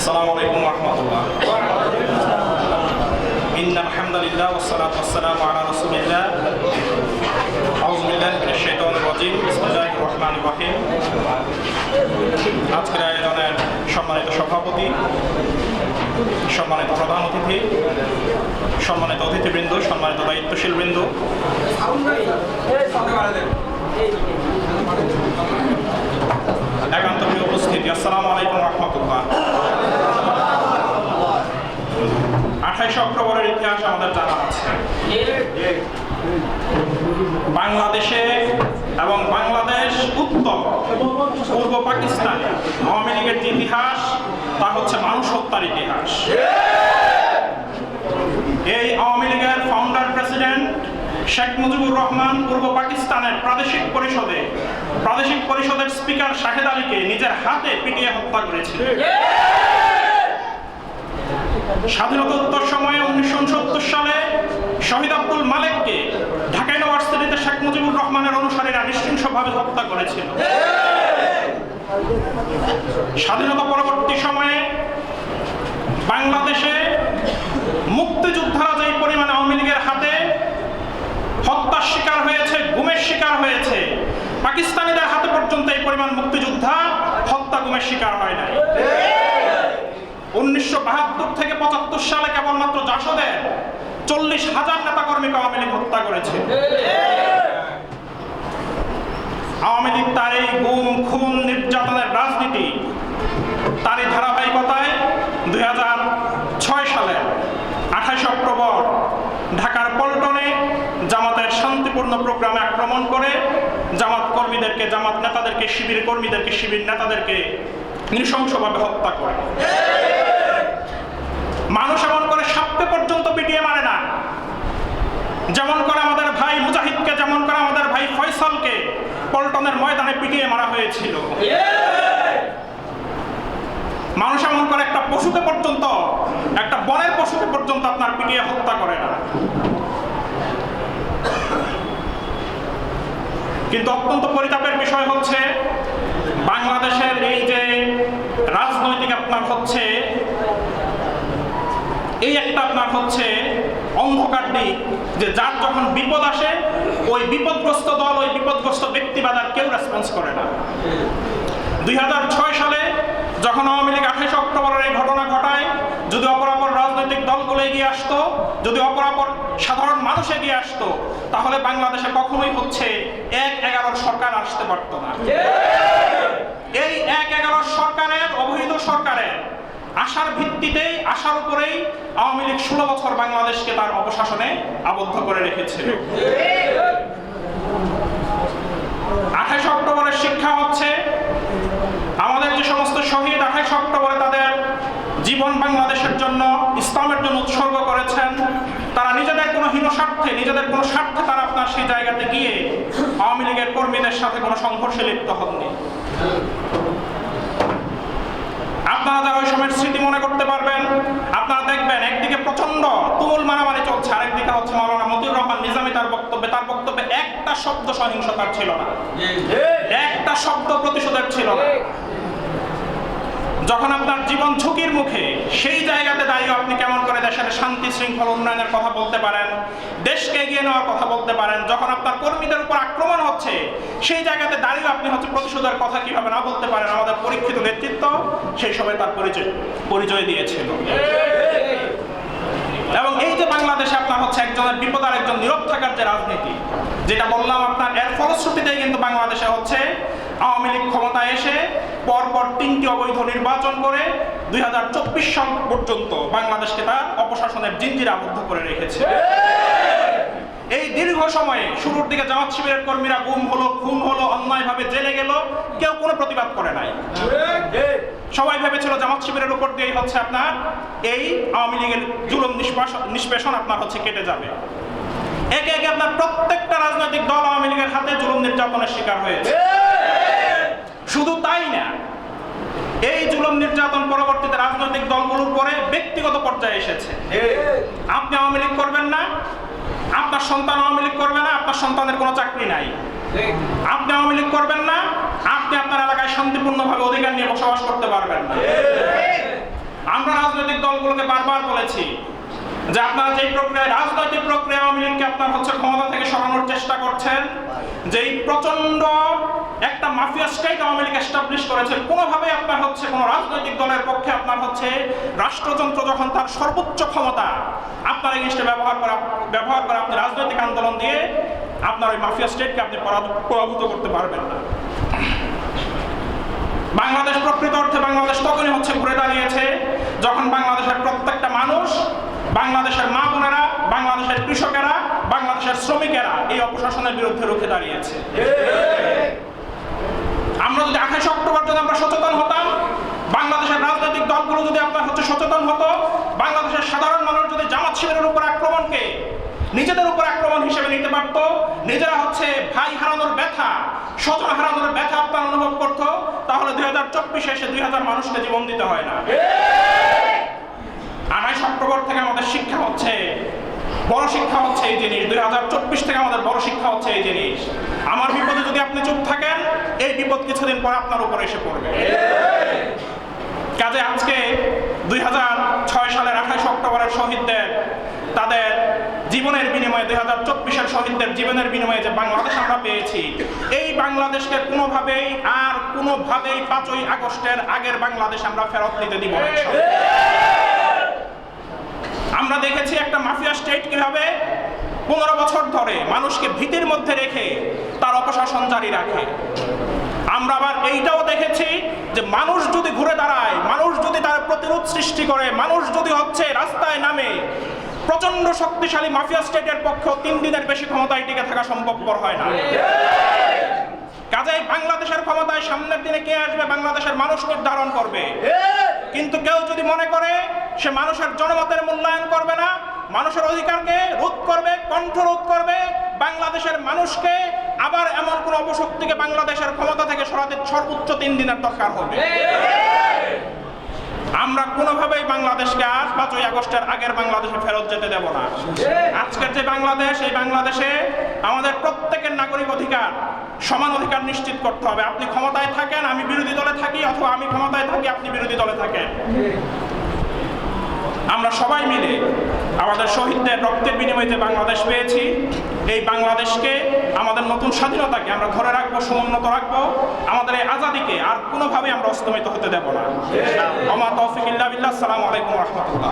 السلام عليكم ورحمة الله إن الحمد لله والصلاة والسلام على رسول الله أعوذ بالله من الشيطان الرجيم بسم الله الرحمن الرحيم আজকের আয়োজনের সম্মানিত সভাপতি সম্মানিত প্রধান অতিথি সম্মানিত অতিথিবৃন্দ সম্মানিত দায়িত্বশীল বৃন্দ একান্ত প্রিয় উপস্থিতি আসসালামু আলাইকুম রহমতুল্লাহ ইতিহাস আমাদের জানা আছে। বাংলাদেশে এবং বাংলাদেশ উত্তর পূর্ব পাকিস্তানে আওয়ামী লীগের যে ইতিহাস, তা হচ্ছে মানুষ হত্যার ইতিহাস। এই আওয়ামী লীগের ফাউন্ডার প্রেসিডেন্ট শেখ মুজিবুর রহমান পূর্ব পাকিস্তানের প্রাদেশিক পরিষদে, প্রাদেশিক পরিষদের স্পিকার শাহেদ আলীকে নিজের হাতে পিটিয়ে হত্যা করেছিল স্বাধীনতোত্তর সময়ে উনিশশো উনসত্তর সালে শহীদ আব্দুল মালেককে ঢাকা ইউনিভার্সিটিতে শেখ মুজিবুর রহমানের অনুসারীরা নৃশংসভাবে হত্যা করেছিল। স্বাধীনতা পরবর্তী সময়ে বাংলাদেশে মুক্তিযোদ্ধারা যেই পরিমাণে আওয়ামী লীগের হাতে হত্যার শিকার হয়েছে, গুমের শিকার হয়েছে, পাকিস্তানিদের হাতে পর্যন্ত এই পরিমাণ মুক্তিযোদ্ধা হত্যা গুমের শিকার হয় নাই। উনিশশো বাহাত্তর থেকে পঁচাত্তর সালে কেবলমাত্র জাসদের চল্লিশ হাজার নেতা কর্মীকে আওয়ামী লীগ হত্যা করেছে। আওয়ামী লীগ তার এই গুম, খুন, নির্যাতনের রাজনীতি তারই ধারাবাহিকতায় দুই হাজার ছয় সালে আঠাশ অক্টোবর ঢাকার পল্টনে জামাতের শান্তিপূর্ণ প্রোগ্রামে আক্রমণ করে জামাত কর্মীদেরকে, জামাত নেতাদেরকে, শিবির কর্মীদেরকে, শিবির নেতাদেরকে নৃশংসভাবে হত্যা করে। মানুষ এমন করে সাপ্পে পর্যন্ত পিটিয়ে মারে না। যেমন করে আমাদের ভাই মুজাহিদকে, যেমন করে আমাদের ভাই ফয়সালকে পল্টনের ময়দানে পিটিয়ে মারা হয়েছিল। মানুষ এমন করে একটা পশুকে পর্যন্ত, একটা বনের পশুকে পর্যন্ত আপনার পিটিয়ে হত্যা করে না। কিন্তু অত্যন্ত পরিতাপের বিষয় হচ্ছে, বাংলাদেশের এই যে রাজনৈতিক আপনার হচ্ছে একটা আপনার হচ্ছে অন্ধকার দিক, যে যার যখন বিপদ আসে, ওই বিপদগ্রস্ত দল, ওই বিপদগ্রস্ত ব্যক্তিবাদ আর কেউ রেসপন্স করে না। দুই সালে যখন আওয়ামী লীগ আঠাশ অক্টোবরের এই ঘটনা ঘটায়, যদি অপরাপর রাজনৈতিক দলগুলো এগিয়ে আসতো, যদি অপরাপর সাধারণ মানুষ এগিয়ে আসতো, তাহলে বাংলাদেশে কখনোই হচ্ছে এক এগারোর সরকার আসতে পারতো না এই এক এগারোর সরকারের অবৈধ সরকারের আশার ভিত্তিতেই আশার উপরেই আওয়ামী লীগ ষোলো বছর বাংলাদেশকে তার অপশাসনে আবদ্ধ করে রেখেছিল আঠাশ অক্টোবরের শিক্ষা হচ্ছে, আমাদের যে সমস্ত শহীদ আঠাশ অক্টোবরে তাদের জীবন বাংলাদেশের জন্য, ইসলামের জন্য উৎসর্গ করেছেন, তারা নিজেদের কোনো হীন স্বার্থে, নিজেদের কোনো স্বার্থে তারা আপনার সেই জায়গাতে গিয়ে আওয়ামী লীগের কর্মীদের সাথে কোনো সংঘর্ষে লিপ্ত হননি। আপনারা ওই সময়ের স্মৃতি মনে করতে পারবেন। আপনারা দেখবেন, একদিকে প্রচণ্ড তুমুল মারামারি চলছে, আরেকদিকে হচ্ছে মাওলানা মতিউর রহমান নিজামী তার বক্তব্যে তার বক্তব্যে একটা শব্দ সহিংসতার ছিল না। একটা শব্দ প্রতিশোধের ছিল না। যখন আপনার জীবন ঝুঁকির মুখে, সেই জায়গাতে দাঁড়িয়ে আপনি কেমন করে দেশের শান্তি, শৃঙ্খল, উন্নয়নের কথা বলতে পারেন, দেশকে এগিয়ে নেওয়ার কথা বলতে পারেন, যখন আপনার কর্মীদের উপর আক্রমণ হচ্ছে সেই জায়গাতে দাঁড়িয়ে আপনি হচ্ছে প্রতিশোধের কথা কীভাবে না বলতে পারেন, আমাদের পরীক্ষিত নেতৃত্ব সেই সময় তার পরিচয় পরিচয় দিয়েছিল। এবং এই যে বাংলাদেশে আপনার হচ্ছে একজনের বিপদ আর একজন নীরব থাকার যে রাজনীতি, যেটা বললাম আপনার এর ফলশ্রুতিতেই কিন্তু বাংলাদেশে হচ্ছে আওয়ামী লীগ ক্ষমতায় এসে পরপর তিনটি অবৈধ নির্বাচন করে দুই হাজার চব্বিশ সাল পর্যন্ত বাংলাদেশকে তার অপশাসনের জিঞ্জিরে আবদ্ধ করে রেখেছে। এই দীর্ঘ সময়ে শুরুর দিকে জামাত শিবিরের কর্মীরা গুম হলো, খুন হলো, অন্যায়ভাবে জেলে গেল। কেউ কোনো প্রতিবাদ করে নাই। সবাই ভেবেছিল জামাত শিবিরের উপর দিয়েই হচ্ছে আপনার, এই আওয়ামী লীগের জুলুম নিষ্পেষণ আপনার হচ্ছে কেটে যাবে। একে একে আপনার প্রত্যেকটা রাজনৈতিক দল আওয়ামী লীগের হাতে জুলুম নির্যাতনের শিকার হয়েছে। শুধু তাই না, এই জুলুম নির্যাতন পরবর্তীতে রাজনৈতিক দলগুলোর পরে ব্যক্তিগত পর্যায়ে এসেছে। আপনি আওয়ামী লীগ করবেন না আপনার সন্তান আওয়ামী লীগ করবে না, আপনার সন্তানের কোনো চাকরি নাই। আপনি আওয়ামী লীগ করবেন না, আপনি আপনার এলাকায় শান্তিপূর্ণভাবে অধিকার নিয়ে বসবাস করতে পারবেন না। আমরা রাজনৈতিক দলগুলোকে বারবার বলেছি যে আপনারা যেই প্রক্রিয়ায় রাজনৈতিক প্রক্রিয়া আওয়ামী লীগকে আপনার হচ্ছে ক্ষমতা থেকে সরানোর চেষ্টা করছেন, যেই প্রচণ্ড একটা mafia state Awami League establish করেছে কোনোভাবে আপনার হচ্ছে কোনো রাজনৈতিক দলের পক্ষে আপনার হচ্ছে রাষ্ট্রযন্ত্র যখন তার সর্বোচ্চ ক্ষমতা আপনার এই জিনিসটা ব্যবহার করা, ব্যবহার করে, আপনি রাজনৈতিক আন্দোলন দিয়ে আপনার ওই মাফিয়া স্টেটকে আপনি পরাভূ- পরাভূত করতে পারবেন না। বাংলাদেশ প্রকৃত অর্থে বাংলাদেশ তখনই হচ্ছে ঘুরে দাঁড়িয়েছে, যখন বাংলাদেশের প্রত্যেকটা মানুষ বাংলাদেশের মা বোনেরা, বাংলাদেশের কৃষকেরা, বাংলাদেশের শ্রমিকেরা এই অপশাসনের বিরুদ্ধে রুখে দাঁড়িয়েছে। আমরা যদি আঠাশ অক্টোবর যদি আমরা সচেতন হতাম, বাংলাদেশের রাজনৈতিক দলগুলো যদি আপনার হচ্ছে সচেতন হতো, বাংলাদেশের সাধারণ মানুষ যদি জামাত শিবিরের উপর আক্রমণকে নিজেদের উপর আক্রমণ হিসেবে নিতে পারত, নিজেরা হচ্ছে ভাই হারানোর ব্যথা, স্বজন হারানোর ব্যথা আপনার অনুভব করতো, তাহলে দুই হাজার চব্বিশে এসে দুই হাজার মানুষকে জীবন দিতে হয় না। আঠাইশ অক্টোবর থেকে আমাদের শিক্ষা হচ্ছে, বড় শিক্ষা হচ্ছে এই জিনিস। দুই হাজার চব্বিশ থেকে আমাদের বড় শিক্ষা হচ্ছে এই জিনিস। আমার বিপদে যদি আপনি চুপ থাকেন, এই বিপদ কিছুদিন পর আপনার উপর এসে পড়বে। কাজে আজকে দুই হাজার ছয় সালের আঠাশ অক্টোবরের শহীদদের, তাদের জীবনের বিনিময়ে, দুই হাজার চব্বিশের শহীদদের জীবনের বিনিময়ে যে বাংলাদেশ আমরা পেয়েছি, এই বাংলাদেশকে কোনোভাবেই আর কোনোভাবেই পাঁচই আগস্টের আগের বাংলাদেশ আমরা ফেরত নিতে দিব। আমরা দেখেছি একটা মাফিয়া স্টেট কীভাবে পনেরো বছর ধরে মানুষকে ভীতির মধ্যে রেখে তার অপশাসন জারি রাখে। আমরা আবার এইটাও দেখেছি যে মানুষ যদি ঘুরে দাঁড়ায়, মানুষ যদি তার প্রতিরোধ সৃষ্টি করে, মানুষ যদি হচ্ছে রাস্তায় নামে প্রচণ্ড শক্তিশালী মাফিয়া স্টেটের পক্ষেও তিন দিনের বেশি ক্ষমতায় টিকে থাকা সম্ভবপর হয় না। কাজেই বাংলাদেশের ক্ষমতায় সামনের দিনে কে আসবে? বাংলাদেশের মানুষ নির্ধারণ করবে। কিন্তু কেউ যদি মনে করে সে মানুষের জনমতের মূল্যায়ন করবে না, মানুষের অধিকারকে রোধ করবে কণ্ঠ রোধ করবে, বাংলাদেশের মানুষকে আবার এমন কোন অপশক্তিকে বাংলাদেশের ক্ষমতা থেকে সরাতে সর্বোচ্চ তিন দিনের দরকার হবে। আমরা কোনোভাবেই বাংলাদেশকে আজ পাঁচই আগস্টের আগের বাংলাদেশে ফেরত যেতে দেব না। আজকের যে বাংলাদেশ, এই বাংলাদেশে আমাদের প্রত্যেকের নাগরিক অধিকার, সমান অধিকার নিশ্চিত করতে হবে। আপনি ক্ষমতায় থাকেন, আমি বিরোধী দলে থাকি, অথবা আমি ক্ষমতায় থাকি, আপনি বিরোধী দলে থাকেন। আমরা সবাই মিলে আমাদের শহীদদের রক্তের বিনিময়ে বাংলাদেশ পেয়েছি। এই বাংলাদেশকে আমাদের নতুন স্বাধীনতাকে আমরা ধরে রাখব সমুন্নত রাখব। আমাদের এই আজাদিকে আর কোনোভাবে আমরা অস্তমিত হতে দেব না। আমার তৌফিক ইল্লা সালাম আলাইকুম রহমতুল্লাহ।